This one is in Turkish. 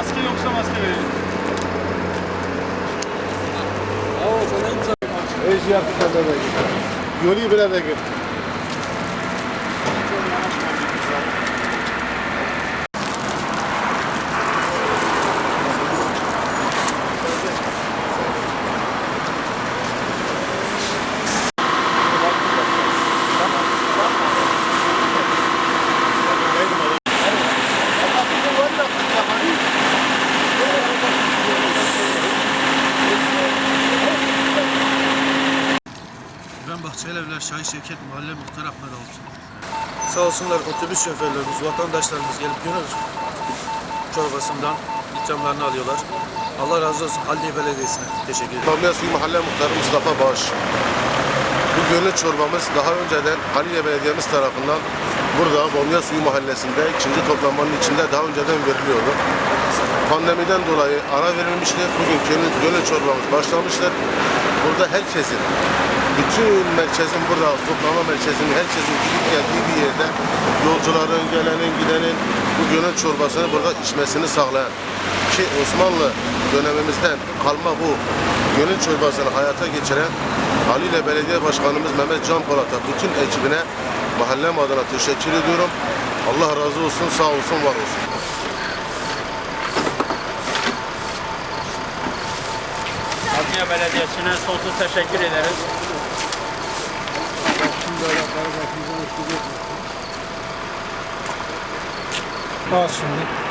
maske yoksa maske verelim. Eji yaptı kadar da git. Yolu bile de git. Bahçelievler Şahin Şevket Mahalle Muhtar Ahmet Altuğ. Sağ olsunlar otobüs şoförlerimiz, vatandaşlarımız gelip gönül çorbasından ikramlarını alıyorlar. Allah razı olsun Halil Belediyesi'ne teşekkür ederim. Bamya Suyu Mahalle Muhtarı Mustafa Bağış. Bu gönül çorbamız daha önceden Haliye Belediye'miz tarafından burada Bamya Suyu Mahallesi'nde ikinci toplanmanın içinde daha önceden veriliyordu. Pandemiden dolayı ara verilmişti. Bugün gönül, gönül çorbamız başlamıştır. Burada herkesin, bütün merkezin burada toplama merkezinin herkesin gidip geldiği bir yerde yolcuların, gelenin, gidenin bu gönül çorbasını burada içmesini sağlayan ki Osmanlı dönemimizden kalma bu gönül çorbasını hayata geçiren Halile Belediye Başkanımız Mehmet Can Polat'a bütün ekibine mahallem adına teşekkür ediyorum. Allah razı olsun, sağ olsun, var olsun. Adliye Belediyesi'ne sonsuz teşekkür ederiz. Al şimdi.